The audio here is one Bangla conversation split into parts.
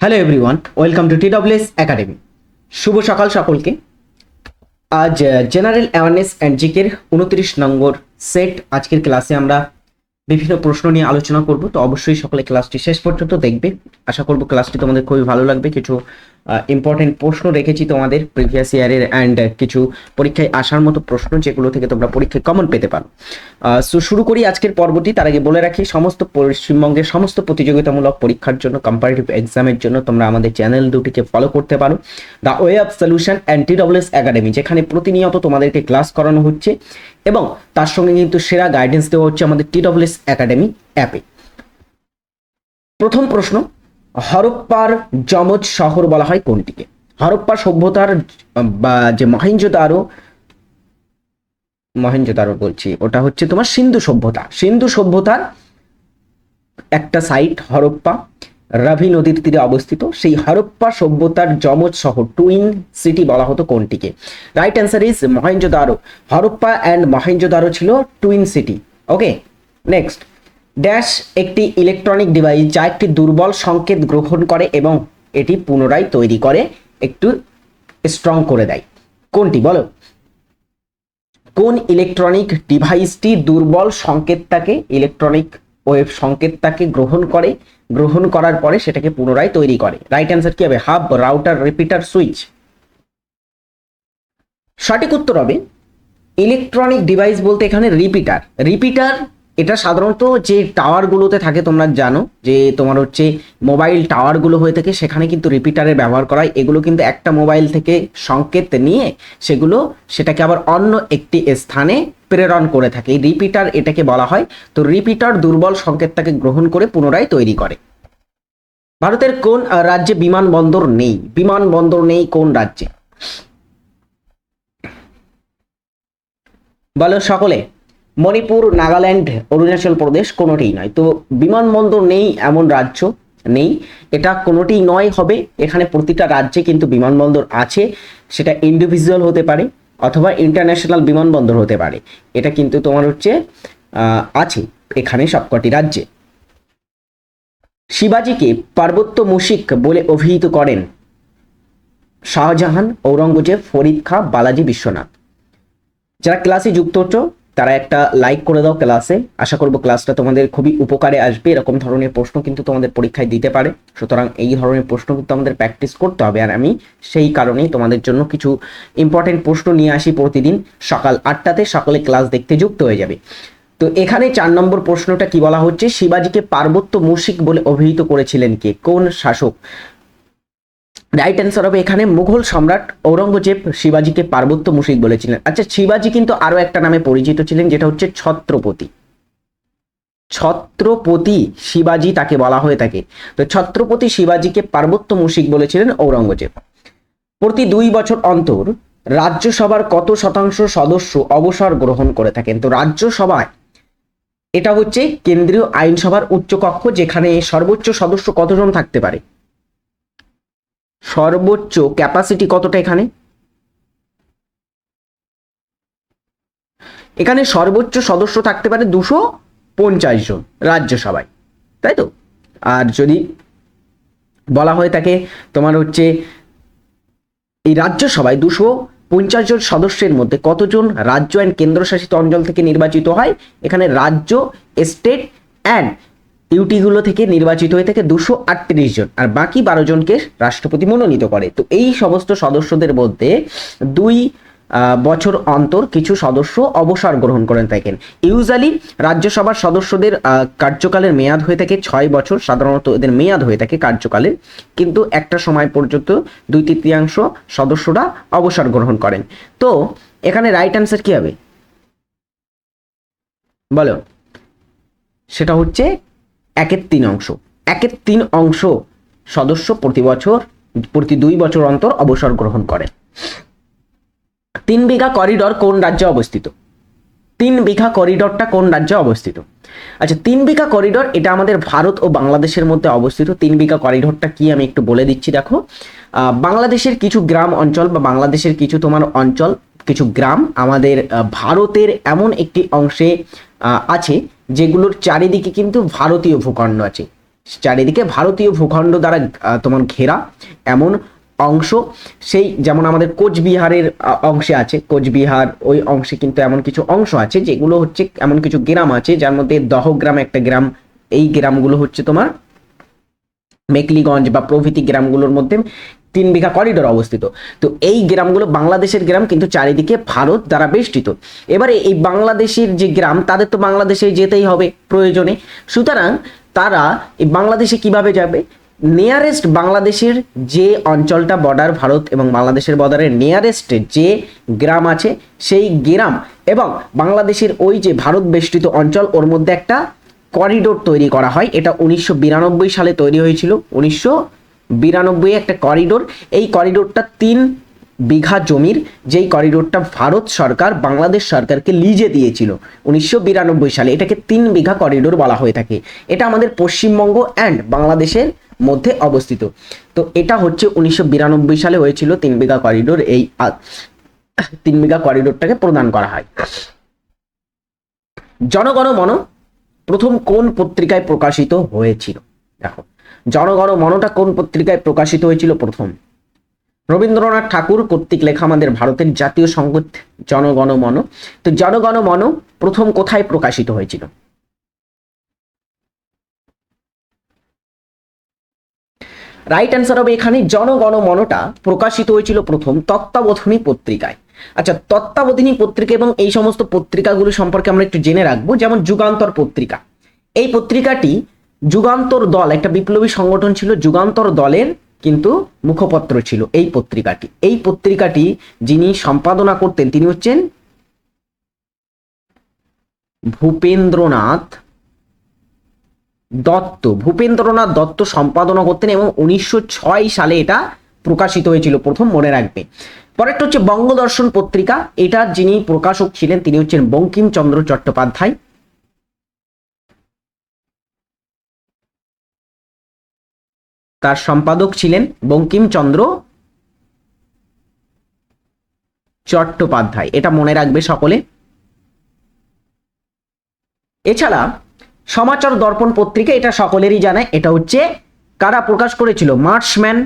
Hello everyone welcome to T TWS academy শুভ সকাল সকলকে। আজ জেনারেল অ্যাওয়ারনেস অ্যান্ড জিকের উনত্রিশ নম্বর সেট আজকের ক্লাসে আমরা বিভিন্ন প্রশ্ন নিয়ে আলোচনা করব। তো অবশ্যই সকলে ক্লাসটি শেষ পর্যন্ত দেখবে। আশা করব ক্লাসটি তোমাদের খুবই ভালো লাগবে। কিছু ইম্পর্টেন্ট প্রশ্ন রেখেছি তোমাদের প্রিভিয়াস ইয়ারের অ্যান্ড কিছু পরীক্ষায় আসার মতো প্রশ্ন যেগুলো থেকে তোমরা পরীক্ষায় কমন পেতে পারো। সো শুরু করি আজকের পর্বটি, তার আগে বলে রাখি, সমস্ত পশ্চিমবঙ্গের সমস্ত প্রতিযোগিতামূলক পরীক্ষার জন্য কম্পারেটিভ এক্সামের জন্য তোমরা আমাদের চ্যানেল দুটিকে ফলো করতে পারো। The way of solution and TWS academy যেখানে প্রতিনিয়ত তোমাদেরকে ক্লাস করানো হচ্ছে এবং তার সঙ্গে কিন্তু সেরা গাইডেন্স দেওয়া হচ্ছে আমাদের টি টিডব্লিউএস একাডেমি অ্যাপে প্রথম প্রশ্ন হরপ্পার যমজ শহর বলা হয় কোনটিকে? হরপ্পা সভ্যতার বা যে মহেঞ্জোদারো মহেঞ্জোদারো বলছি, ওটা হচ্ছে তোমার সিন্ধু সভ্যতা। সিন্ধু সভ্যতার একটা সাইট হরপ্পা, রাভি নদীর তীরে অবস্থিত। সেই হরপ্পা সভ্যতার যমজ শহর টুইন সিটি বলা হতো কোনটিকে? Right answer is Mohenjodaro Harappa and Mohenjodaro ছিল twin city okay next dash একটি ইলেকট্রনিক ডিভাইস যা একটি দুর্বল সংকেত গ্রহণ করে এবং এটি পুনরায় তৈরি করে, একটু স্ট্রং করে দেয়। কোনটি বলো? কোন ইলেকট্রনিক ডিভাইসটি দুর্বল সংকেতটাকে, ইলেকট্রনিক ওয়েব সংকেতটাকে গ্রহণ করে, গ্রহণ করার পরে সেটাকে পুনরায় তৈরি করে? রাইট অ্যান্সার কি হবে? Hub, router, repeater, switch. সঠিক উত্তর হবে ইলেকট্রনিক ডিভাইস বলতে এখানে রিপিটার রিপিটার এটা সাধারণত যে টাওয়ারগুলোতে থাকে, তোমরা জানো যে তোমার হচ্ছে মোবাইল টাওয়ারগুলো হয়ে থাকে, সেখানে কিন্তু রিপিটারের ব্যবহার করা হয়। এগুলো কিন্তু একটা মোবাইল থেকে সংকেত নিয়ে সেগুলো সেটাকে আবার অন্য একটি স্থানে প্রেরণ করে থাকে। এই রিপিটার এটাকে বলা হয়। তো রিপিটার দুর্বল সংকেতটাকে গ্রহণ করে পুনরায় তৈরি করে। ভারতের কোন রাজ্যে বিমানবন্দর নেই? বিমানবন্দর নেই কোন রাজ্যে? বলো সকলে। মণিপুর, নাগাল্যান্ড, অরুণাচল প্রদেশ কোনোটিই নয়। তো বিমানবন্দর নেই, এমন রাজ্য নেই। এটা কোনোটিই নয়, হবে। এখানে প্রতিটা রাজ্যে কিন্তু বিমানবন্দর আছে। সেটা ইন্ডিভিজুয়াল হতে পারে অথবা ইন্টারন্যাশনাল বিমানবন্দর হতে পারে। এটা কিন্তু তোমার হচ্ছে আছে এখানে সবকটি রাজ্যে। শিবাজিকে পার্বত্য মুশিক বলে অভিহিত করেন শাহজাহান, ঔরঙ্গজেব, ফরিদ খাঁ, বালাজি বিশ্বনাথ। যারা ক্লাসে যুক্ত হচ্ছ তারা একটা লাইক করে দাও ক্লাসে আশা করব ক্লাসটা তোমাদের খুবই উপকারে আসবে। এরকম ধরনের প্রশ্ন কিন্তু তোমাদের পরীক্ষায় দিতে পারে। সুতরাং এই ধরনের প্রশ্ন কিন্তু আমাদের প্র্যাকটিস করতে হবে। আর আমি সেই কারণেই তোমাদের জন্য কিছু ইম্পর্টেন্ট প্রশ্ন নিয়ে আসি প্রতিদিন। সকাল আটটাতে সকালে ক্লাস দেখতে যুক্ত হয়ে যাবে। তো এখানে চার নম্বর প্রশ্নটা কি বলা হচ্ছে? শিবাজিকে পার্বত্য মুশিক বলে অভিহিত করেছিলেন কে? কোন শাসক? রাইট অ্যান্সার হবে এখানে মুঘল সম্রাট ঔরঙ্গজেব শিবাজিকে পার্বত্য মুশিক বলেছিলেন। আচ্ছা শিবাজি কিন্তু আরও একটা নামে পরিচিত ছিলেন, যেটা হচ্ছে ছত্রপতি। ছত্রপতি শিবাজি তাকে বলা হয়ে থাকে। তো ছত্রপতি শিবাজিকে পার্বত্য মুশিক বলেছিলেন ঔরঙ্গজেব। প্রতি দুই বছর অন্তর রাজ্যসভার কত শতাংশ সদস্য অবসর গ্রহণ করে থাকেন? তো রাজ্যসভায় এটা হচ্ছে কেন্দ্রীয় আইনসভার উচ্চকক্ষ, যেখানে সর্বোচ্চ সদস্য কতজন থাকতে পারে? সর্বোচ্চ ক্যাপাসিটি কতটা এখানে? এখানে সর্বোচ্চ সদস্য থাকতে পারে দুশো পঞ্চাশ জন রাজ্যসভায়, তাই তো? আর যদি বলা হয়ে থাকে তোমার হচ্ছে এই রাজ্যসভায় দুশো পঞ্চাশ জন সদস্যের মধ্যে কতজন রাজ্য অ্যান্ড কেন্দ্রশাসিত অঞ্চল থেকে নির্বাচিত হয়? এখানে রাজ্য স্টেট অ্যান্ড ইউটিগুলো থেকে নির্বাচিত হয়ে থাকে দুশো আটত্রিশ জন, আর বাকি বারো জনকে রাষ্ট্রপতি মনোনীত করে। তো এই সমস্ত সদস্যদের মধ্যে দুই বছর অন্তর কিছু সদস্য অবসর গ্রহণ করেন থাকেন। ইউজালি রাজ্যসভার সদস্যদের কার্যকালের মেয়াদ হয়ে থাকে ছয় বছর, সাধারণত এদের মেয়াদ হয়ে থাকে কার্যকালের। কিন্তু একটা সময় পর্যন্ত দুই তৃতীয়াংশ সদস্যরা অবসর গ্রহণ করেন। তো এখানে রাইট অ্যান্সার কি হবে? বলো। সেটা হচ্ছে একের তিন অংশ। একের তিন অংশ সদস্য প্রতি বছর, প্রতি দুই বছর অন্তর অবসর গ্রহণ করে। তিন বিঘা করিডর কোন রাজ্যে অবস্থিত? তিন বিঘা করিডরটা কোন রাজ্যে অবস্থিত? আচ্ছা তিন বিঘা করিডর, এটা আমাদের ভারত ও বাংলাদেশের মধ্যে অবস্থিত। তিন বিঘা করিডরটা কি আমি একটু বলে দিচ্ছি, দেখো। বাংলাদেশের কিছু গ্রাম অঞ্চল বা বাংলাদেশের কিছু তোমার অঞ্চল, কিছু গ্রাম আমাদের ভারতের এমন একটি অংশে আছে। যেগুলোর চারিদিকে কিন্তু ভারতীয় ভূখণ্ড আছে। চারিদিকে ভারতীয় ভূখণ্ড দ্বারা তোমার ঘেরা এমন অংশ। সেই যেমন আমাদের কোচবিহারের অংশে আছে। কোচবিহার ওই অংশে কিন্তু এমন কিছু অংশ আছে, যেগুলো হচ্ছে এমন কিছু গ্রাম আছে, যার মধ্যে দহগ্রাম একটা গ্রাম। এই গ্রামগুলো হচ্ছে তোমার মেকলিগঞ্জ বা প্রভৃতি গ্রামগুলোর মধ্যে তিন বিঘা করিডোর অবস্থিত। তো এই গ্রামগুলো বাংলাদেশের গ্রাম, কিন্তু চারিদিকে ভারত দ্বারা বেষ্টিত। এবারে এই বাংলাদেশের যে গ্রাম, তাদের তো বাংলাদেশে যেতেই হবে প্রয়োজনে। সুতরাং তারা এই বাংলাদেশে কীভাবে যাবে? নিয়ারেস্ট বাংলাদেশের যে অঞ্চলটা বর্ডার ভারত এবং বাংলাদেশের বর্ডারের নিয়ারেস্ট যে গ্রাম আছে, সেই গ্রাম এবং বাংলাদেশের ওই যে ভারত বেষ্টিত অঞ্চল, ওর মধ্যে একটা করিডোর তৈরি করা হয়। এটা উনিশশো বিরানব্বই সালে তৈরি হয়েছিল। উনিশশো বিরানব্বই একটা করিডোর এই করিডোরটা তিন বিঘা জমির। যেই করিডোরটা ভারত সরকার, বাংলাদেশ সরকারকে লিজে দিয়েছিল উনিশশো বিরানব্বই সালে। এটাকে তিন বিঘা করিডোর বলা হয়ে থাকে। এটা আমাদের পশ্চিমবঙ্গ অ্যান্ড বাংলাদেশের মধ্যে অবস্থিত। তো এটা হচ্ছে উনিশশো বিরানব্বই সালে হয়েছিল তিন বিঘা করিডোর এই তিন বিঘা করিডোরটাকে প্রদান করা হয়। জনগণ মন প্রথম কোন পত্রিকায় প্রকাশিত হয়েছিল? দেখো, জনগণ মনটা কোন পত্রিকায় প্রকাশিত হয়েছিল প্রথম? রবীন্দ্রনাথ ঠাকুর কর্তৃক লেখা আমাদের ভারতের জাতীয় সংগীত জনগণ মন। তো জনগণ মন প্রথম কোথায় প্রকাশিত হয়েছিল? রাইট অ্যান্সার হবে এখানে জনগণ মনটা প্রকাশিত হয়েছিল প্রথম তত্ত্বাবধানী পত্রিকায়। আচ্ছা তত্ত্বাবধানী পত্রিকা এবং এই সমস্ত পত্রিকাগুলো সম্পর্কে আমরা একটু জেনে রাখব, যেমন যুগান্তর পত্রিকা। এই পত্রিকাটি যুগান্তর দল, একটা বিপ্লবী সংগঠন ছিল, যুগান্তর দলের কিন্তু মুখপত্র ছিল এই পত্রিকাটি। এই পত্রিকাটি যিনি সম্পাদনা করতেন, তিনি হচ্ছেন ভূপেন্দ্রনাথ দত্ত। ভূপেন্দ্রনাথ দত্ত সম্পাদনা করতেন এবং উনিশশো ছয় সালে এটা প্রকাশিত হয়েছিল, প্রথম মনে রাখবে। পরেরটা হচ্ছে বঙ্গদর্শন পত্রিকা। এটা যিনি প্রকাশক ছিলেন, তিনি হচ্ছেন বঙ্কিমচন্দ্র চট্টোপাধ্যায়। তার সম্পাদক ছিলেন বঙ্কিমচন্দ্র চট্টোপাধ্যায়। এটা মনে রাখবে সকলে। এছাড়া সমাচার দর্পণ পত্রিকা, এটা সকলেরই জানে এটা হচ্ছে কারা প্রকাশ করেছিল? মার্চম্যান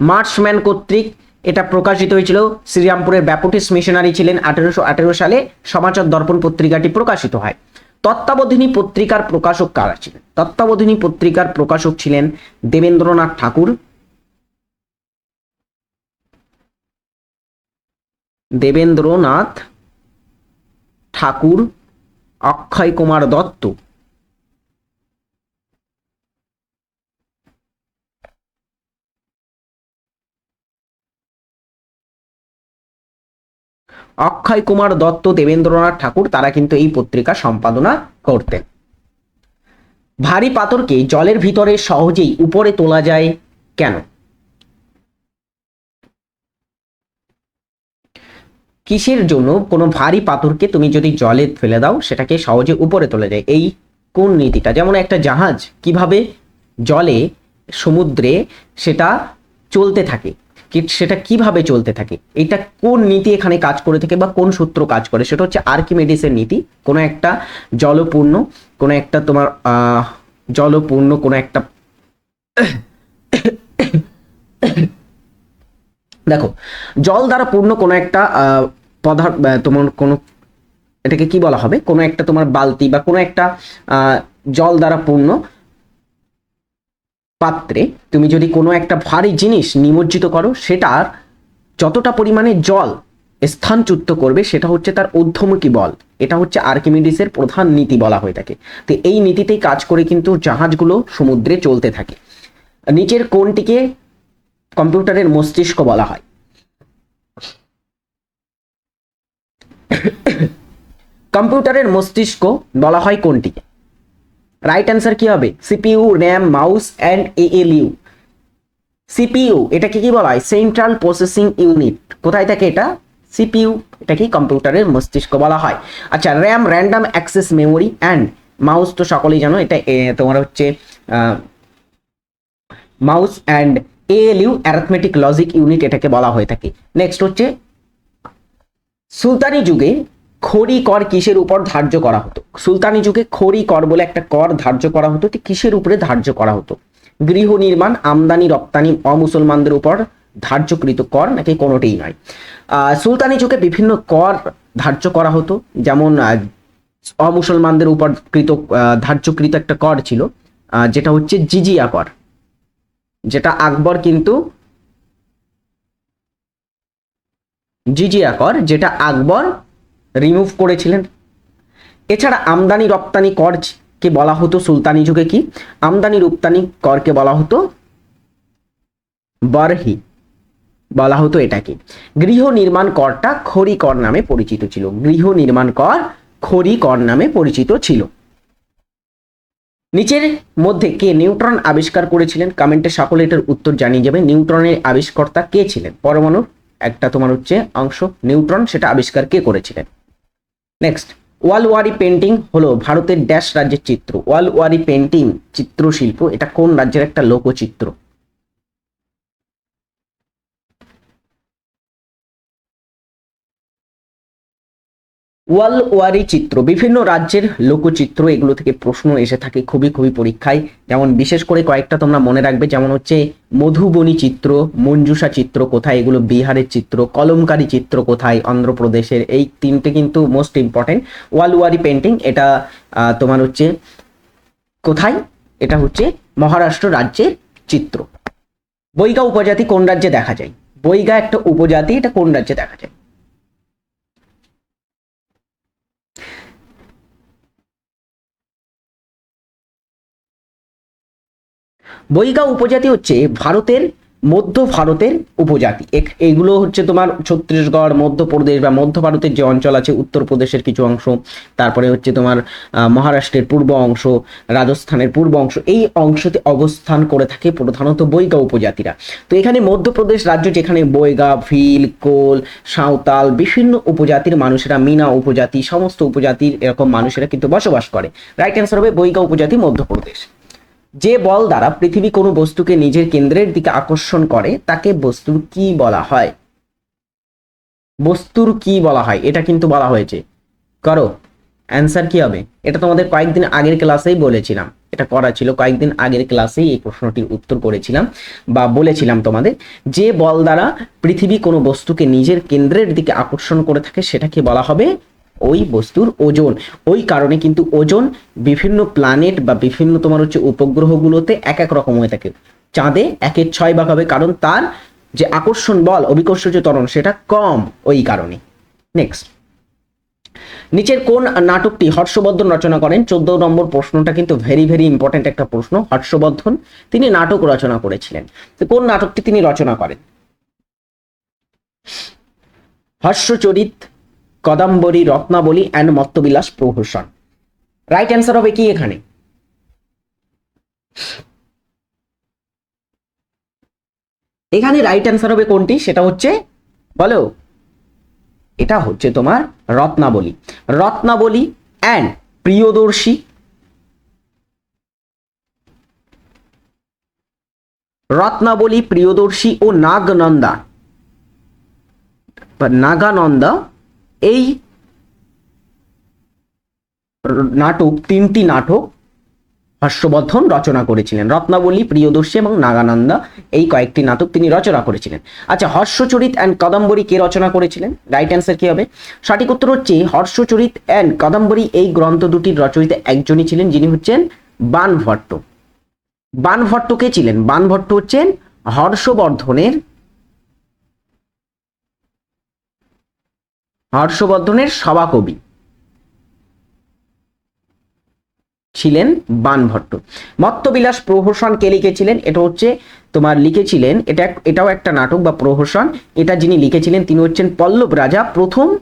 মার্চম্যান কর্তৃক এটা প্রকাশিত হয়েছিল। শ্রীরামপুরের ব্যাপটিস মিশনারি ছিলেন আঠেরোশো আঠেরো সালে। সমাচার দর্পণ পত্রিকাটি প্রকাশিত হয়। তত্ত্বাবধিনী পত্রিকার প্রকাশক কারা ছিলেন? তত্ত্বাবধিনী পত্রিকার প্রকাশক ছিলেন দেবেন্দ্রনাথ ঠাকুর। দেবেন্দ্রনাথ ঠাকুর, অক্ষয় কুমার দত্ত। অক্ষয় কুমার দত্ত, দেবেন্দ্রনাথ ঠাকুর, তারা কিন্তু এই পত্রিকা সম্পাদনা করতেন। ভারী পাথরকে জলের ভিতরে সহজেই উপরে তোলা যায় কেন? কিসের জন্য কোনো ভারী পাথরকে তুমি যদি জলে ফেলে দাও, সেটাকে সহজে উপরে তোলা যায়? এই কোন নীতিটা? যেমন একটা জাহাজ, কীভাবে জলে সমুদ্রে সেটা চলতে থাকে? সেটা কীভাবে চলতে থাকে? এটা কোন নীতি এখানে কাজ করে থাকে বা কোন সূত্র কাজ করে? সেটা হচ্ছে আর্কিমেডিসের নীতি। কোনো একটা জলপূর্ণ, কোনো একটা তোমার জলপূর্ণ, কোনো একটা দেখো, জল দ্বারা পূর্ণ কোনো একটা পদার্থ তোমার কোনো, এটাকে কি বলা হবে? কোনো একটা তোমার বালতি বা কোনো একটা জল দ্বারা পূর্ণ পাত্রে তুমি যদি কোনো একটা ভারী জিনিস নিমজ্জিত করো সেটার যতটা পরিমাণে জল স্থানচ্যুত করবে, সেটা হচ্ছে তার ঊর্ধ্বমুখী বল। এটা হচ্ছে আর্কিমিডিসের প্রধান নীতি বলা হয়ে থাকে। তো এই নীতিতেই কাজ করে কিন্তু জাহাজগুলো সমুদ্রে চলতে থাকে। নিচের কোনটিকে কম্পিউটারের মস্তিষ্ক বলা হয়। কম্পিউটারের মস্তিষ্ক বলা হয় কোনটিকে রাইট অ্যান্সার কি হবে? CPU RAM mouse and ALU CPU এটাকে কি বলা হয়? সেন্ট্রাল প্রসেসিং ইউনিট কোথায় থাকে এটা? সিপিইউ এটাকে কম্পিউটারের মস্তিষ্ক বলা হয়। আচ্ছা RAM random access memory and mouse তো সকলেই জানো, এটা তোমার হচ্ছে mouse and ALU arithmetic logic unit এটাকে বলা হয়ে থাকে। নেক্সট হচ্ছে, সুলতানি যুগে খড়ি কর কিসের উপর ধার্য করা হতো? সুলতানি যুগে খড়ি কর বলে একটা কর ধার্য করা হতো কিসের উপরে ধার্য করা হতো? গৃহ নির্মাণ, আমদানি, রপ্তানি, অমুসলমানদের উপর ধার্যকৃত কর নাকি কোনোটিই নয়। সুলতানি যুগে বিভিন্ন কর ধার্য করা হতো, যেমন অমুসলমানদের উপর কৃত ধার্যকৃত একটা কর ছিল যেটা হচ্ছে জিজিয়া কর। যেটা আকবর কিন্তু জিজিয়া কর, যেটা আকবর রিমুভ করেছিলেন। এছাড়া আমদানি রপ্তানি কর কে বলা হতো সুলতানি যুগে কি? আমদানি রপ্তানি করকে বলা হতো বারহি। বলা হতো এটাকে। গৃহ নির্মাণ করটা খড়ি কর নামে পরিচিত ছিল। গৃহ নির্মাণ কর খড়ি কর নামে পরিচিত ছিল। নিচের মধ্যে কে নিউট্রন আবিষ্কার করেছিলেন? কমেন্টে সকলে এটার উত্তর জানিয়ে যাবে। নিউট্রনের আবিষ্কর্তা কে ছিলেন? পরমাণুর একটা তোমার হচ্ছে অংশ। নিউট্রন সেটা আবিষ্কার কে করেছিলেন? নেক্সট ওয়াল ওয়ারি পেন্টিং হলো ভারতের ড্যাশ রাজ্যের চিত্র। ওয়াল ওয়ারি পেন্টিং চিত্রশিল্প, এটা কোন রাজ্যের একটা লোকচিত্র ওয়াল ওয়ারি চিত্র, বিভিন্ন রাজ্যের লোকচিত্র, এগুলো থেকে প্রশ্ন এসে থাকে খুবই খুবই পরীক্ষায়। যেমন বিশেষ করে কয়েকটা তোমরা মনে রাখবে, যেমন হচ্ছে মধুবনী চিত্র, মঞ্জুষা চিত্র কোথায়, এগুলো বিহারের চিত্র, কলমকারী চিত্র কোথায়, অন্ধ্রপ্রদেশের, এই তিনটে কিন্তু most important wall Warli painting এটা তোমার হচ্ছে কোথায়? এটা হচ্ছে মহারাষ্ট্র রাজ্যের চিত্র। বৈগা উপজাতি কোন রাজ্যে দেখা যায়? বৈগা একটা উপজাতি, এটা কোন রাজ্যে দেখা যায়? বৈগা উপজাতি হচ্ছে ভারতের, মধ্য ভারতের উপজাতি। এগুলো হচ্ছে তোমার ছত্তিশগড়, মধ্যপ্রদেশ বা মধ্য ভারতের যে অঞ্চল আছে, উত্তরপ্রদেশের কিছু অংশ, তারপরে হচ্ছে তোমার মহারাষ্ট্রের পূর্ব অংশ, রাজস্থানের পূর্ব অংশ, এই অংশতে অবস্থান করে থাকে প্রধানত বৈগা উপজাতিরা। তো এখানে মধ্যপ্রদেশ রাজ্য যেখানে বৈগা ভিল, কোল, সাঁওতাল বিভিন্ন উপজাতির মানুষেরা, মিনা উপজাতি, সমস্ত উপজাতির এরকম মানুষেরা কিন্তু বসবাস করে। রাইট অ্যান্সার হবে বৈগা উপজাতি, মধ্যপ্রদেশ। যে বল দ্বারা পৃথিবী কোনো বস্তুকে নিজের কেন্দ্রের দিকে আকর্ষণ করে, তাকে বস্তুর কি বলা হয়? বস্তুর কি বলা হয়? এটা কিন্তু বলা হয়েছে। করো। অ্যান্সার কি হবে? এটা তোমাদের কয়েকদিন আগের ক্লাসেই বলেছিলাম। এটা করা ছিল কয়েকদিন আগের ক্লাসেই এই প্রশ্নটির উত্তর করেছিলাম বা বলেছিলাম তোমাদের। যে বল দ্বারা পৃথিবী কোনো বস্তুকে নিজের কেন্দ্রের দিকে আকর্ষণ করে থাকে, সেটাকে বলা হবে ওই বস্তুর ওজন। ওই কারণে কিন্তু ওজন বিভিন্ন প্ল্যানেট বা বিভিন্ন তোমার হচ্ছে উপগ্রহগুলোতে এক এক রকম হয়ে থাকে। চাঁদে একের ছয় ভাগ হবে, কারণ তার যে আকর্ষণ বল, অভিকর্ষ যে ত্বরণ, সেটা কম ওই কারণে। নেক্সট নিচের কোন নাটকটি হর্ষবর্ধন রচনা করেন? চোদ্দ নম্বর প্রশ্নটা কিন্তু ভেরি ভেরি ইম্পর্টেন্ট একটা প্রশ্ন, হর্ষবর্ধন। তিনি নাটক রচনা করেছিলেন। তো কোন নাটকটি তিনি রচনা করেন? Harshacharita Kadambari, Ratnavali and Mattavilasa Prahasana. Right answer হবে কি এখানে? এখানে রাইট অ্যান্সার হবে কোনটি? সেটা হচ্ছে, বলো। এটা হচ্ছে তোমার রত্নাবলী। রত্নাবলী অ্যান্ড প্রিয়দর্শী। রত্নাবলী, প্রিয়দর্শী ও নাগনন্দা। নাগানন্দা এই নাটক, তিনটি নাটক হর্ষবর্ধন রচনা করেছিলেন। রত্নাবলী, প্রিয়দর্শী এবং নাগানন্দা, এই কয়েকটি নাটক তিনি রচনা করেছিলেন। আচ্ছা হর্ষচরিত অ্যান্ড কাদম্বরী কে রচনা করেছিলেন? রাইট অ্যান্সার কি হবে? সঠিক উত্তর হচ্ছে হর্ষচরিত অ্যান্ড কাদম্বরী এই গ্রন্থ দুটির রচয়িতা একজনই ছিলেন, যিনি হচ্ছেন বানভট্ট। বানভট্ট কে ছিলেন? বানভট্ট হচ্ছেন হর্ষবর্ধনের হর্ষবর্ধনের সভাকবি। ছিলেন বানভট্ট। মত্তবিলাস প্রহসন কে লিখেছিলেন? এটা হচ্ছে তোমার লিখেছিলেন, এটা এটাও একটা নাটক বা প্রহসন। এটা যিনি লিখেছিলেন, তিনি হচ্ছেন পল্লব রাজা প্রথম,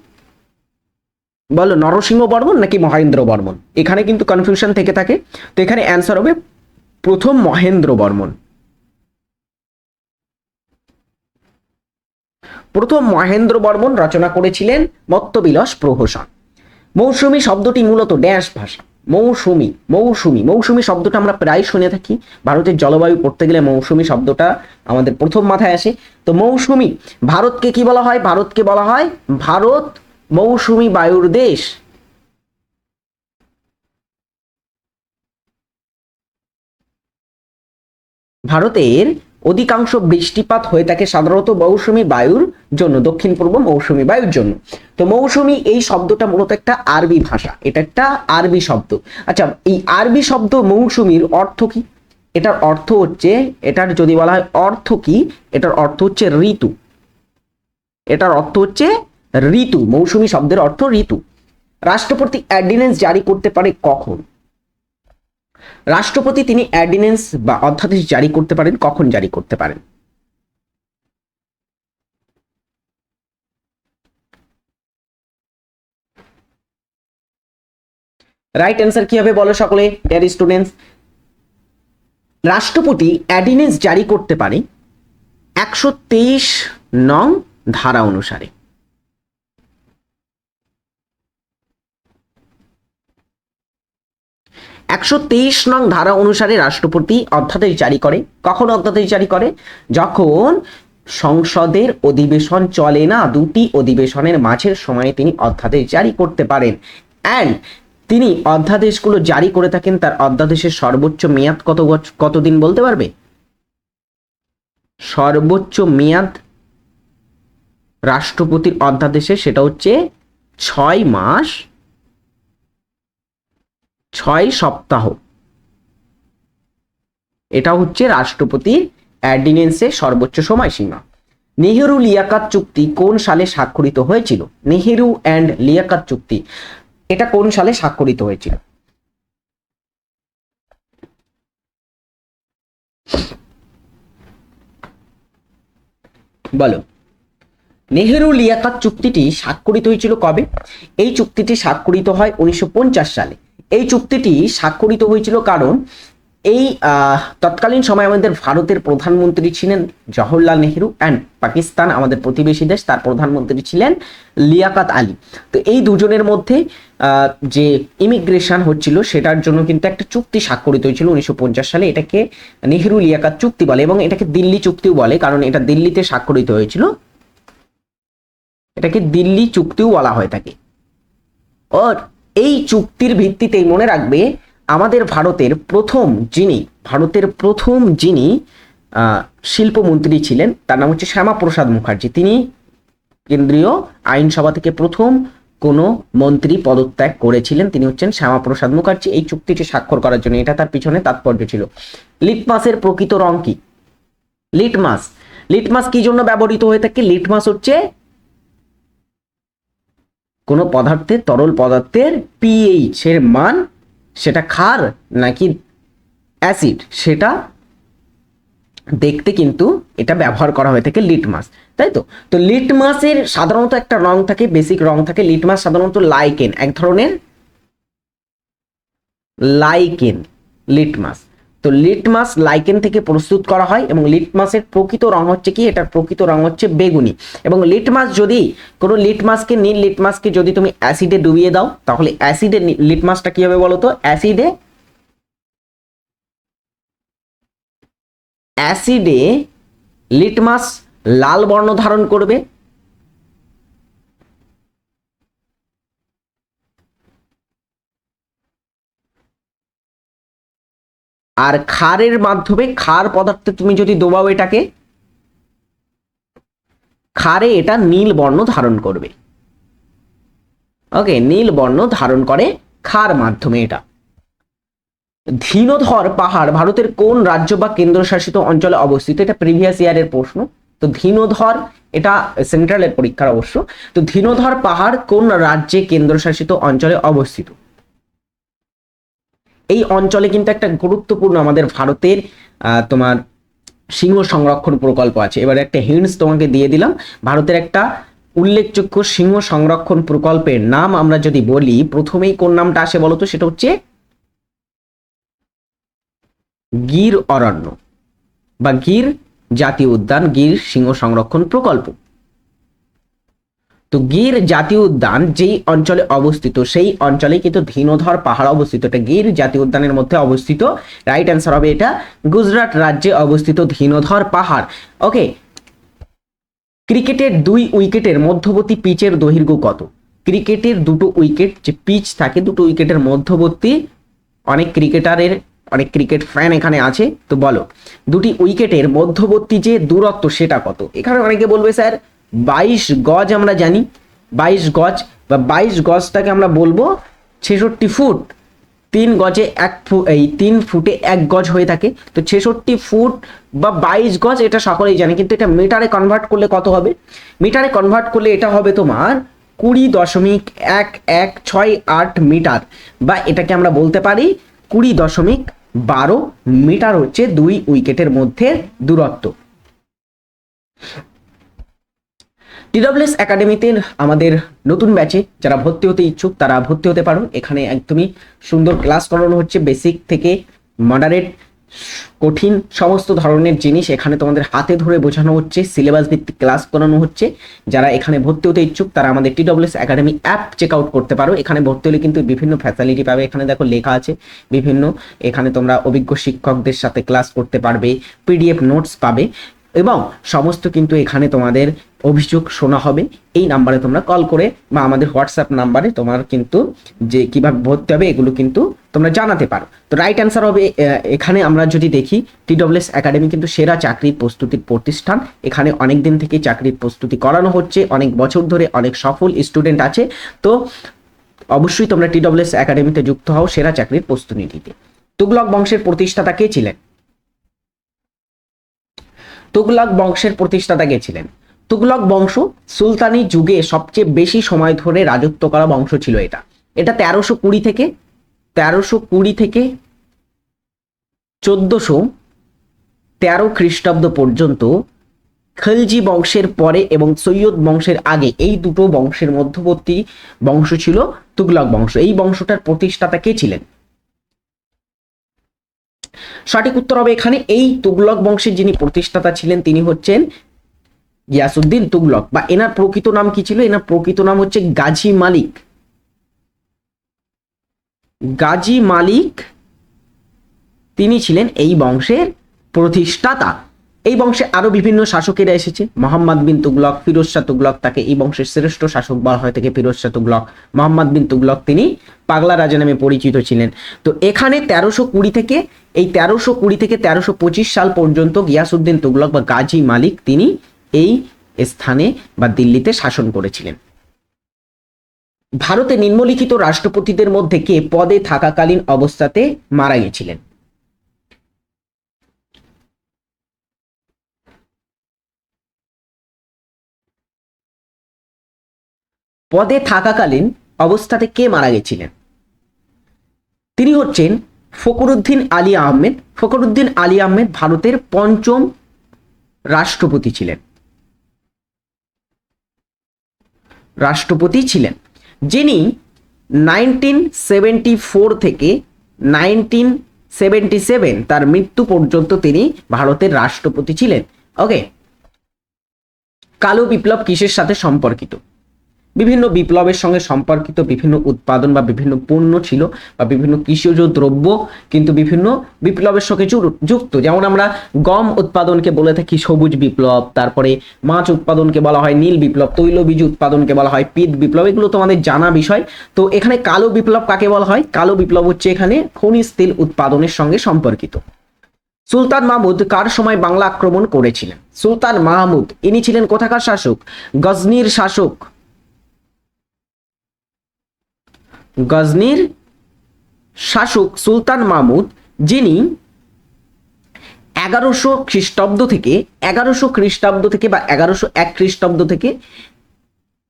বলো নরসিংহ বর্মন নাকি মহেন্দ্র বর্মন? এখানে কিন্তু কনফিউশন থেকে থাকে। তো এখানে অ্যান্সার হবে প্রথম মহেন্দ্র বর্মন। প্রথম মহেন্দ্র বর্মন রচনা করেছিলেন মত্তবিলাস প্রহসন। মৌসুমী শব্দটি মূলত ড্যাশ ভাষা। মৌসুমী মৌসুমী মৌসুমী শব্দটা আমরা প্রায় শুনে থাকি। ভারতের জলবায়ু পড়তে গেলে মৌসুমী শব্দটা আমাদের প্রথম মাথায় আসে। তো মৌসুমী, ভারতকে কি বলা হয়? ভারতকে বলা হয় ভারত মৌসুমি বায়ুর দেশ। ভারতের অধিকাংশ বৃষ্টিপাত হয়ে থাকে সাধারণত মৌসুমি বায়ুর জন্য, দক্ষিণ পূর্ব মৌসুমি বায়ুর জন্য। তো মৌসুমি এই শব্দটা মূলত একটা আরবি ভাষা, এটা একটা আরবি শব্দ। আচ্ছা এই আরবি শব্দ মৌসুমির অর্থ কি? এটার অর্থ হচ্ছে, এটার যদি বলা হয় অর্থ কি, এটার অর্থ হচ্ছে ঋতু। এটার অর্থ হচ্ছে ঋতু, মৌসুমি শব্দের অর্থ ঋতু। রাষ্ট্রপতি অ্যার্ডিনেন্স জারি করতে পারে কখন? রাষ্ট্রপতি তিনি অ্যার্ডিনেন্স বা অধ্যাদেশ জারি করতে পারেন, কখন জারি করতে পারেন? রাইট অ্যান্সার কি হবে বলো সকলে ডিয়ার স্টুডেন্টস রাষ্ট্রপতি অ্যার্ডিনেন্স জারি করতে পারে একশো তেইশ নং ধারা অনুসারে। একশো তেইশ নং ধারা অনুসারে রাষ্ট্রপতি অধ্যাদেশ জারি করে। কখন অধ্যাদেশ জারি করে? যখন সংসদের অধিবেশন চলে না, দুটি অধিবেশনের মাঝের সময়ে তিনি অধ্যাদেশ জারি করতে পারেন। অ্যান্ড তিনি অধ্যাদেশগুলো জারি করে থাকেন, তার অধ্যাদেশের সর্বোচ্চ মেয়াদ কত কতদিন বলতে পারবে? সর্বোচ্চ মেয়াদ রাষ্ট্রপতির অধ্যাদেশে সেটা হচ্ছে ছয় মাস ছয় সপ্তাহ। এটা হচ্ছে রাষ্ট্রপতির অ্যার্ডিনেন্সের সর্বোচ্চ সময়সীমা। নেহেরু লিয়াকাত চুক্তি কোন সালে স্বাক্ষরিত হয়েছিল? নেহেরু অ্যান্ড লিয়াকাত চুক্তি, এটা কোন সালে স্বাক্ষরিত হয়েছিল? বলো। নেহেরু লিয়াকাত চুক্তিটি স্বাক্ষরিত হয়েছিল কবে? এই চুক্তিটি স্বাক্ষরিত হয় উনিশশো পঞ্চাশ সালে। এই চুক্তিটি স্বাক্ষরিত হয়েছিল কারণ এই তৎকালীন সময় আমাদের ভারতের প্রধানমন্ত্রী ছিলেন জওহরলাল নেহেরু অ্যান্ড পাকিস্তান, আমাদের প্রতিবেশী দেশ, তার প্রধানমন্ত্রী ছিলেন লিয়াকাত আলী। তো এই দুজনের মধ্যে যে ইমিগ্রেশন হচ্ছিল, সেটার জন্য কিন্তু একটা চুক্তি স্বাক্ষরিত হয়েছিল উনিশশো পঞ্চাশ সালে। এটাকে নেহেরু লিয়াকাত চুক্তি বলে এবং এটাকে দিল্লি চুক্তিও বলে, কারণ এটা দিল্লিতে স্বাক্ষরিত হয়েছিল। এটাকে দিল্লি চুক্তিও বলা হয়ে থাকে ওর এই চুক্তির ভিত্তিতেই মনে রাখবে আমাদের ভারতের প্রথম যিনি, ভারতের প্রথম যিনি শিল্পমন্ত্রী ছিলেন, তার নাম হচ্ছে শ্যামাপ্রসাদ মুখার্জি। তিনি কেন্দ্রীয় আইনসভা থেকে প্রথম কোনো মন্ত্রী পদত্যাগ করেছিলেন, তিনি হচ্ছেন শ্যামাপ্রসাদ মুখার্জি। এই চুক্তিটি স্বাক্ষর করার জন্য এটা তার পিছনে তাৎপর্য ছিল। লিটমাসের প্রকৃত রং কি? লিটমাস লিটমাস কি জন্য ব্যবহৃত হয়ে থাকে? লিটমাস হচ্ছে কোনো পদার্থের, তরল পদার্থের পিএইচ এর মান সেটা ক্ষার নাকি অ্যাসিড সেটা দেখতে কিন্তু এটা ব্যবহার করা হয়ে থাকে লিটমাস তাই তো? তো লিটমাসের সাধারণত একটা রং থাকে বেসিক রং থাকে লিটমাস সাধারণত লাইকেন এক ধরনের লাইকেন লিটমাস তো লিটমাস লাইকেন থেকে প্রস্তুত করা হয় এবং লিটমাসের প্রকৃত রং হচ্ছে কি? এটার প্রকৃত রং হচ্ছে বেগুনি। এবং লিটমাস যদি কোনো লিটমাসকে নীল লিটমাসকে যদি তুমি অ্যাসিডে ডুবিয়ে দাও, তাহলে অ্যাসিডে লিটমাসটা কি হবে বলো তো অ্যাসিডে অ্যাসিডে লিটমাস লাল বর্ণ ধারণ করবে। আর ক্ষারের মাধ্যমে ক্ষার পদার্থে তুমি যদি দোবাও এটাকে, ক্ষারে এটা নীল বর্ণ ধারণ করবে। ওকে নীল বর্ণ ধারণ করে ক্ষার মাধ্যমে এটা। ধীনধর পাহাড় ভারতের কোন রাজ্য বা কেন্দ্রশাসিত অঞ্চলে অবস্থিত? এটা প্রিভিয়াস ইয়ারের প্রশ্ন। তো ধীনধর, এটা সেন্ট্রালের পরীক্ষার অবশ্য। তো ধীনধর পাহাড় কোন রাজ্যে কেন্দ্রশাসিত অঞ্চলে অবস্থিত? এই অঞ্চলে কিন্তু একটা গুরুত্বপূর্ণ আমাদের ভারতের তোমার সিংহ সংরক্ষণ প্রকল্প আছে। এবার একটা হিন্টস তোমাকে দিয়ে দিলাম। ভারতের একটা উল্লেখযোগ্য সিংহ সংরক্ষণ প্রকল্পের নাম আমরা যদি বলি, প্রথমেই কোন নামটা আসে বলতো সেটা হচ্ছে গির অরণ্য বা গির জাতীয় উদ্যান, গির সিংহ সংরক্ষণ প্রকল্প। তো গির জাতীয় উদ্যান যেই অঞ্চলে অবস্থিত, সেই অঞ্চলে কিন্তু ধীনধর পাহাড় অবস্থিত। এটা গির জাতীয় উদ্যানের মধ্যে অবস্থিত রাইট অ্যান্সার হবে এটা, গুজরাট রাজ্যে অবস্থিত ধীনধর পাহাড়। ওকে ক্রিকেটের দুই উইকেটের মধ্যবর্তী পিচের দৈর্ঘ্য কত? ক্রিকেটের দুটো উইকেট, যে পিচ থাকে, দুটো উইকেটের মধ্যবর্তী, অনেক ক্রিকেটারের, অনেক ক্রিকেট ফ্যান এখানে আছে, তো বলো। দুটি উইকেটের মধ্যবর্তী যে দূরত্ব, সেটা কত? এখানে অনেকে বলবে, স্যার বাইশ গজ আমরা জানি, বাইশ গজ বা বাইশ গজটাকে আমরা বলব ছেষট্টি ফুট। তিন গজে এক ফু, এই তিন ফুটে এক গজ হয়ে থাকে। তো ছেষট্টি ফুট বা বাইশ গজ এটা সকলেই জানে, কিন্তু এটা মিটারে কনভার্ট করলে কত হবে? মিটারে কনভার্ট করলে এটা হবে তোমার কুড়ি দশমিক এক এক ছয় আট মিটার। বা এটাকে আমরা বলতে পারি কুড়ি দশমিক বারো মিটার হচ্ছে দুই উইকেটের মধ্যে দূরত্ব। টিডব্লিউএস একাডেমিতে আমাদের নতুন ব্যাচে যারা ভর্তি হতে ইচ্ছুক, তারা ভর্তি হতে পারো এখানে একদমই সুন্দর ক্লাস করানো হচ্ছে বেসিক থেকে মডারেট কঠিন সমস্ত ধরনের জিনিস এখানে তোমাদের হাতে ধরে বোঝানো হচ্ছে সিলেবাস ভিত্তিক ক্লাস করানো হচ্ছে। যারা এখানে ভর্তি হতে ইচ্ছুক, তারা আমাদের TWS academy app check out করতে পারো। এখানে ভর্তি হলে কিন্তু বিভিন্ন ফ্যাসিলিটি পাবে। এখানে দেখো লেখা আছে, বিভিন্ন এখানে তোমরা অভিজ্ঞ শিক্ষকদের সাথে ক্লাস করতে পারবে পিডিএফ নোটস পাবে। এবং সমস্ত কিন্তু এখানে তোমাদের অভিযোগ শোনা হবে। এই নাম্বারে তোমরা কল করে বা আমাদের হোয়াটসঅ্যাপ নাম্বারে তোমার কিন্তু যে কীভাবে ভর্তি হবে এগুলো কিন্তু তোমরা জানাতে পারো। তো রাইট অ্যান্সার হবে এখানে আমরা যদি দেখি টিডব্লিউএস একাডেমি কিন্তু সেরা চাকরির প্রস্তুতির প্রতিষ্ঠান। এখানে অনেক দিন থেকে চাকরির প্রস্তুতি করানো হচ্ছে, অনেক বছর ধরে অনেক সফল স্টুডেন্ট আছে। তো অবশ্যই তোমরা টিডব্লিউএস একাডেমিতে যুক্ত হও সেরা চাকরির প্রস্তুতি নিতে। তুগলক বংশের প্রতিষ্ঠাতা কে ছিলেন? তুগলক বংশের প্রতিষ্ঠাতা কে ছিলেন? তুগলক বংশ সুলতানি যুগে সবচেয়ে বেশি সময় ধরে রাজত্ব করা বংশ ছিল এটা। এটা তেরোশো কুড়ি থেকে, তেরোশো কুড়ি থেকে চোদ্দশো তেরো খ্রিস্টাব্দ পর্যন্ত খলজি বংশের পরে এবং সৈয়দ বংশের আগে এই দুটো বংশের মধ্যবর্তী বংশ ছিল তুগলক বংশ। এই বংশটার প্রতিষ্ঠাতা কে ছিলেন? সঠিক উত্তর হবে এখানে। এই তুগলক বংশের যিনি প্রতিষ্ঠাতা ছিলেন তিনি হচ্ছেন গিয়াসুদ্দিন তুগলক, বা এনার প্রকৃত নাম কি ছিল? এনার প্রকৃত নাম হচ্ছে গাজী মালিক। গাজী মালিক তিনি ছিলেন এই বংশের প্রতিষ্ঠাতা। এই বংশে আরও বিভিন্ন শাসকেরা এসেছে। মোহাম্মদ বিন তুগলক, ফিরোজ শাহ তুগলক তাকে এই বংশের শ্রেষ্ঠ শাসক বলা হয় থেকে ফিরোজ শাহ তুগলক। মোহাম্মদ বিন তুগলক তিনি পাগলা রাজা নামে পরিচিত ছিলেন। তো এখানে তেরোশো কুড়ি থেকে, এই তেরোশো কুড়ি থেকে তেরোশো পঁচিশ সাল পর্যন্ত গিয়াসুদ্দিন তুগলক বা গাজী মালিক তিনি এই স্থানে বা দিল্লিতে শাসন করেছিলেন। ভারতে নিম্নলিখিত রাষ্ট্রপতিদের মধ্যে কে পদে থাকাকালীন অবস্থাতে মারা গেছিলেন? পদে থাকাকালীন অবস্থাতে কে মারা গেছিলেন? তিনি হচ্ছেন ফকরুদ্দিন আলী আহমেদ। ফকরুদ্দিন আলী আহমেদ ভারতের পঞ্চম রাষ্ট্রপতি ছিলেন। রাষ্ট্রপতি ছিলেন, যিনি নাইনটিন সেভেন্টি ফোর থেকে নাইনটিন সেভেন্টি সেভেন তার মৃত্যু পর্যন্ত তিনি ভারতের রাষ্ট্রপতি ছিলেন। ওকে কালো বিপ্লব কিসের সাথে সম্পর্কিত? বিভিন্ন বিপ্লবের সঙ্গে সম্পর্কিত বিভিন্ন উৎপাদন বা বিভিন্ন পণ্য ছিল বা বিভিন্ন কৃষিজ দ্রব্য, কিন্তু বিভিন্ন বিপ্লবের সঙ্গে যুক্ত। যেমন আমরা গম উৎপাদনকে বলে থাকি সবুজ বিপ্লব, তারপরে মাছ উৎপাদনকে বলা হয় নীল বিপ্লব তৈলবীজ উৎপাদনকে বলা হয় পিত বিপ্লব, এগুলো তোমাদের জানা বিষয়। তো এখানে কালো বিপ্লব কাকে বলা হয়? কালো বিপ্লব হচ্ছে এখানে খনিজ তেল উৎপাদনের সঙ্গে সম্পর্কিত। সুলতান মাহমুদ কার সময় বাংলা আক্রমণ করেছিলেন? সুলতান মাহমুদ, ইনি ছিলেন কোথাকার শাসক? গজনির শাসক। গজনির শাসক সুলতান মাহমুদ, যিনি এগারোশো খ্রিস্টাব্দ থেকে, এগারোশো খ্রিস্টাব্দ থেকে বা এগারোশো এক খ্রিস্টাব্দ থেকে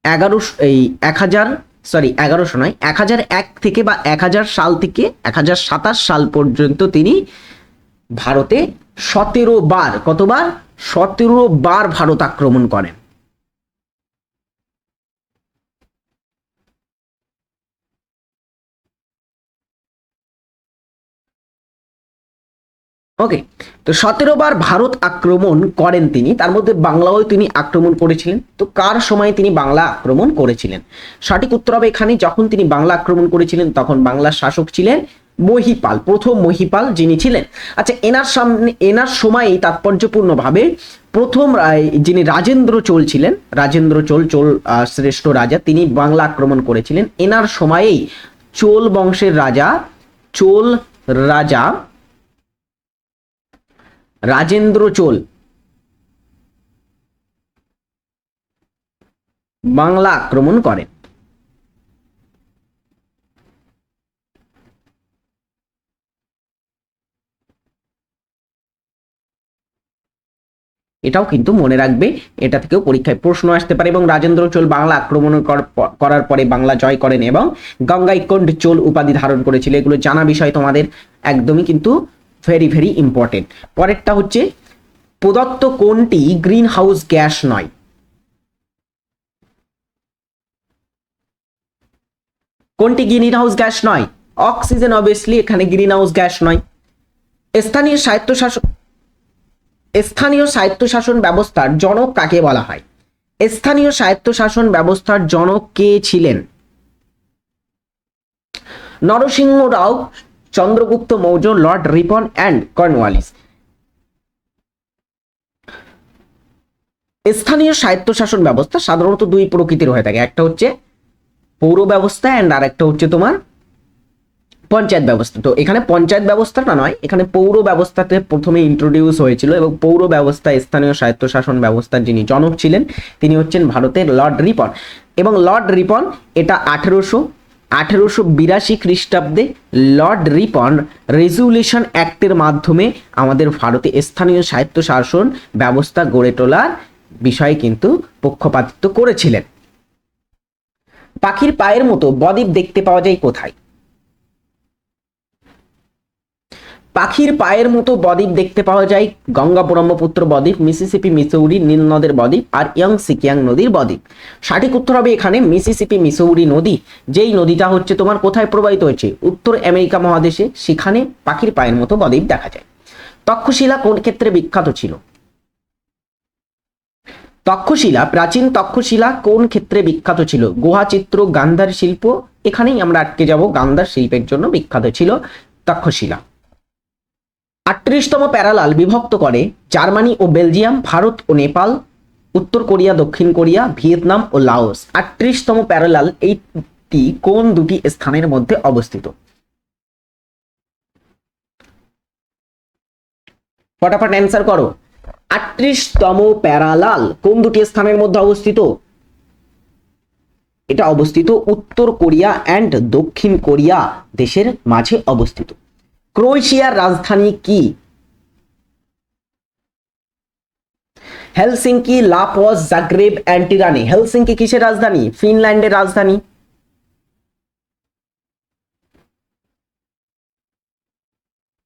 এগারোশো এই এক হাজার সরি এগারোশো নয়, এক হাজার এক থেকে বা এক হাজার সাল থেকে, এক হাজার সাতাশ সাল পর্যন্ত তিনি ভারতে সতেরো বার, কতবার? সতেরো বার ভারত আক্রমণ করেন। ওকে তো সতেরো বার ভারত আক্রমণ করেন তিনি, তার মধ্যে বাংলাও তিনি আক্রমণ করেছিলেন। তো কার সময় তিনি বাংলা আক্রমণ করেছিলেন? সঠিক উত্তর হবে এখানে, যখন তিনি বাংলা আক্রমণ করেছিলেন, তখন বাংলার শাসক ছিলেন মহিপাল, প্রথম মহিপাল যিনি ছিলেন। আচ্ছা এনার সামনে, এনার সময়ই তাৎপর্যপূর্ণভাবে প্রথম যিনি রাজেন্দ্র চোল ছিলেন, রাজেন্দ্র চোল চোল শ্রেষ্ঠ রাজা, তিনি বাংলা আক্রমণ করেছিলেন। এনার সময়েই চোল বংশের রাজা, চোল রাজা রাজেন্দ্র চোল। বাংলা আক্রমণ করেন। এটাও কিন্তু মনে রাখবে, এটা থেকেও পরীক্ষায় প্রশ্ন আসতে পারে এবং রাজেন্দ্র চোল বাংলা আক্রমণ কর- করার পরে বাংলা জয় করেন এবং গঙ্গাইকোন্ড চোল উপাধি ধারণ করেছিল। এগুলো জানা বিষয় তোমাদের, একদমই কিন্তু ভেরি ভেরি ইম্পর্টেন্ট পরেরটা হচ্ছে, প্রদত্ত কোনটি গ্রিন হাউস গ্যাস নয়? কোনটি গ্রিন হাউস গ্যাস নয়? অক্সিজেন অবভিয়াসলি এখানে গ্রিন হাউস গ্যাস নয়। স্থানীয় স্বায়ত্তশাসন স্থানীয় স্বায়ত্তশাসন ব্যবস্থার জনক কাকে বলা হয়? স্থানীয় স্বায়ত্তশাসন ব্যবস্থার জনক কে ছিলেন? Narasimha Rao Chandragupta Maurya, Lord Ripon and Cornwallis. স্থানীয় স্বায়ত্তশাসন ব্যবস্থা সাধারণত দুই প্রকৃতির হয়ে থাকে, একটা হচ্ছে পৌর ব্যবস্থা অ্যান্ড আর একটা হচ্ছে তোমার পঞ্চায়েত ব্যবস্থা। তো এখানে পঞ্চায়েত ব্যবস্থাটা নয়, এখানে পৌর ব্যবস্থাতে প্রথমে ইন্ট্রোডিউস হয়েছিল এবং পৌর ব্যবস্থা, স্থানীয় স্বায়ত্তশাসন ব্যবস্থার যিনি জনক ছিলেন, তিনি হচ্ছেন ভারতের লর্ড রিপন। এবং লর্ড রিপন এটা আঠেরোশো আঠেরোশো বিরাশি খ্রিস্টাব্দে লর্ড রিপন রেজুলেশন অ্যাক্টের মাধ্যমে আমাদের ভারতে স্থানীয় সাহিত্য শাসন ব্যবস্থা গড়ে তোলার বিষয়ে কিন্তু পক্ষপাতিত্ব করেছিলেন। পাখির পায়ের মতো বদ্বীপ দেখতে পাওয়া যায় কোথায়? পাখির পায়ের মতো বদ্বীপ দেখতে পাওয়া যায়। গঙ্গা ব্রহ্মপুত্র বদ্বীপ, মিসিসিপি মিসৌরি, নীল নদের বদ্বীপ আর ইয়ং সিকিয়াং নদীর বদ্বীপ। সঠিক উত্তর হবে এখানে মিসিসিপি মিসৌরি নদী। যেই নদীটা হচ্ছে তোমার কোথায় প্রবাহিত হয়েছে উত্তর আমেরিকা মহাদেশে। সেখানে পাখির পায়ের মতো বদ্বীপ দেখা যায়। তক্ষশিলা কোন ক্ষেত্রে বিখ্যাত ছিল? তক্ষশিলা, প্রাচীন তক্ষশিলা কোন ক্ষেত্রে বিখ্যাত ছিল? গুহা চিত্র, গান্ধার শিল্প, এখানেই আমরা আটকে যাব। গান্ধার শিল্পের জন্য বিখ্যাত ছিল তক্ষশিলা। আটত্রিশতম প্যারালাল বিভক্ত করে জার্মানি ও বেলজিয়াম, ভারত ও নেপাল, উত্তর কোরিয়া, দক্ষিণ কোরিয়া, ভিয়েতনাম ও লাওস। আটত্রিশতম প্যারালাল এইটি কোন দুটি স্থানের মধ্যে অবস্থিত? ফটাফট অ্যান্সার করো। আটত্রিশতম প্যারালাল কোন দুটি স্থানের মধ্যে অবস্থিত? এটা অবস্থিত উত্তর কোরিয়া অ্যান্ড দক্ষিণ কোরিয়া দেশের মাঝে অবস্থিত। ক্রোয়েশিয়ার রাজধানী কি? হেলসিঙ্কি, লাপস, জাগ্রেব অ্যান্টিরানি হেলসিঙ্কি কিসের রাজধানী? ফিনল্যান্ডের রাজধানী।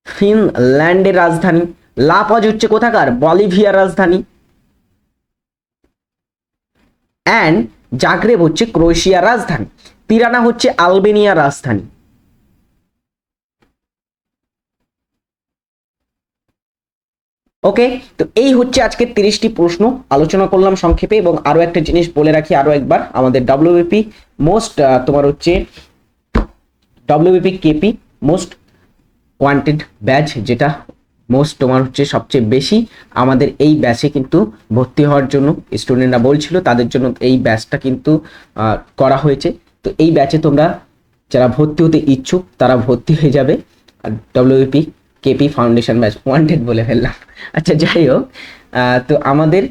ফিনল্যান্ডের রাজধানী। লাপজ হচ্ছে কোথাকার? বলিভিয়ার রাজধানী। অ্যান্ড জাগ্রেব হচ্ছে ক্রোয়েশিয়ার রাজধানী। তিরানা হচ্ছে আলবেনিয়ার রাজধানী। ওকে তো এই হচ্ছে আজকে তিরিশটি প্রশ্ন। আলোচনা করলাম সংক্ষেপে এবং আরও একটা জিনিস বলে রাখি আরও একবার। আমাদের ডাব্লিউবিপি মোস্ট তোমার হচ্ছে WBP KP most wanted batch যেটা মোস্ট তোমার হচ্ছে সবচেয়ে বেশি। আমাদের এই ব্যাচে কিন্তু ভর্তি হওয়ার জন্য স্টুডেন্টরা বলছিল, তাদের জন্য এই ব্যাচটা কিন্তু করা হয়েছে। তো এই ব্যাচে তোমরা যারা ভর্তি হতে ইচ্ছুক, তারা ভর্তি হয়ে যাবে। WP KP foundation batch wanted বলে ফেললাম। আচ্ছা যাই হোক তো আমাদের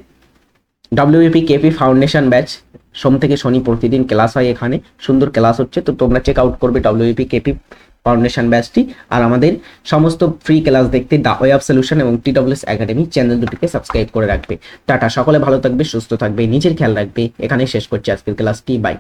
ডব্লিউপি কেপি ফাউন্ডেশন ব্যাচ সোম থেকে শনি প্রতিদিন ক্লাস হয় এখানে। সুন্দর ক্লাস হচ্ছে, তো তোমরা চেক আউট করবে ডব্লিউপি কেপি ফাউন্ডেশন ব্যাচটি আর আমাদের সমস্ত ফ্রি ক্লাস দেখতে দা ওয়ে অফ সলিউশন এবং টি ডব্লিউএস একাডেমি চ্যানেল দুটিকে সাবস্ক্রাইব করে রাখবে। টাটা, সকলে ভালো থাকবে, সুস্থ থাকবে, নিজের খেয়াল রাখবে। এখানে শেষ করছি আজকের ক্লাসটি বাই